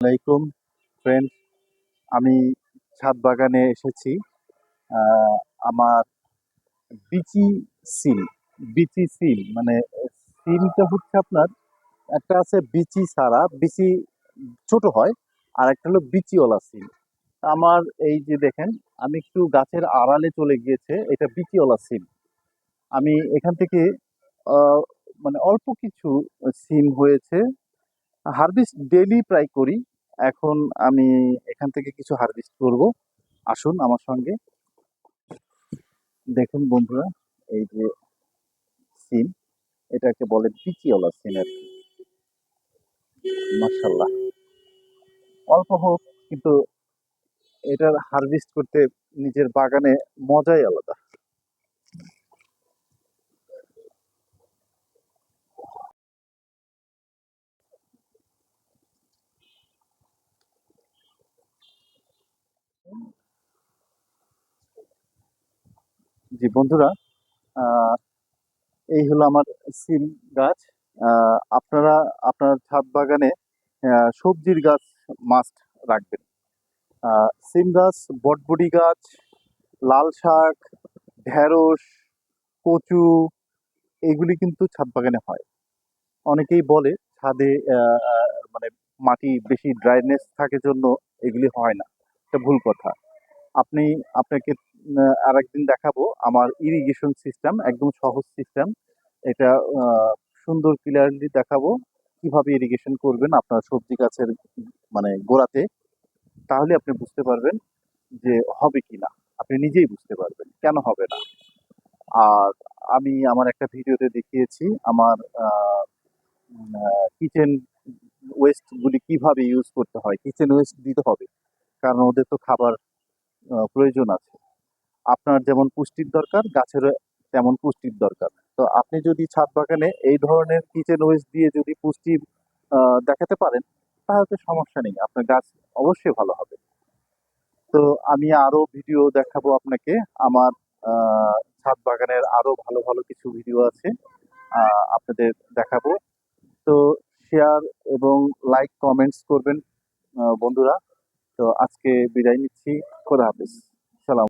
আলাইকুম। ফ্রেন্ড আমি ছাদ বাগানে এসেছি। আমার বিচি সিম বিচি সিম মানে সিমটা হচ্ছে আপনার একটা আছে বিচি সারা বিচি ছোট হয় আর একটা হলো বিচিওয়ালা সিম আমার এই যে দেখেন, আমি একটু গাছের আড়ালে চলে গিয়েছে, এটা বিচিওয়ালা সিম আমি এখান থেকে মানে অল্প কিছু সিম হয়েছে। হারভেস্ট ডেলি প্রায় করি। এখন আমি এখান থেকে কিছু হারভেস্ট করব। আসুন আমার সঙ্গে। দেখুন বন্ধুরা, এই যে সিম, এটাকে বলে বিচিওয়ালা সিম আর কি। মার্শাল্লাহ অল্প হোক, কিন্তু এটার হারভেস্ট করতে নিজের বাগানে মজাই আলাদা। জি, বন্ধুরা এই হলো আমার সিম গাছ। আপনারা আপনার ছাদ বাগানে সবজির গাছ মাস্ট রাখবেন। সিম গাছ বটবটি গাছ, লাল শাক, ঢেঁড়স, কচু, এগুলি কিন্তু ছাদ বাগানে হয়। অনেকেই বলে ছাদে মানে মাটি বেশি ড্রাইনেস থাকে জন্য এগুলি হয় না। এটা ভুল কথা। আপনি, আপনাকে আরেকদিন দেখাবো। আমার ইরিগেশন সিস্টেম একদম সহজ সিস্টেম এটা সুন্দর ক্লিয়ারলি দেখাবো কীভাবে ইরিগেশন করবেন আপনার সবজি গাছের মানে গোড়াতে। তাহলে আপনি বুঝতে পারবেন যে হবে কি না আপনি নিজেই বুঝতে পারবেন কেন হবে না। আর আমি আমার একটা ভিডিওতে দেখিয়েছি আমার কিচেন ওয়েস্টগুলি কীভাবে ইউজ করতে হয়। কিচেন ওয়েস্ট দিতে হবে। কারণ ওদের তো খাবার প্রয়োজন আছে। আপনার যেমন পুষ্টির দরকার, গাছেরও তেমন পুষ্টির দরকার। তো আপনি যদি ছাদ বাগানে এই ধরনের কিচেন ওয়েস্ট দিয়ে যদি পুষ্টি দেখাতে পারেন, তাহলে সমস্যা নেই, আপনার গাছ অবশ্যই ভালো হবে। তো আমি আরও ভিডিও দেখাবো আপনাকে, আমার ছাদ বাগানের আরও ভালো ভালো কিছু ভিডিও আছে আপনাদের দেখাবো। তো শেয়ার এবং লাইক কমেন্টস করবেন বন্ধুরা। তো আজকে বিদায় নিচ্ছি, খোদা হাফিজ। সালাম।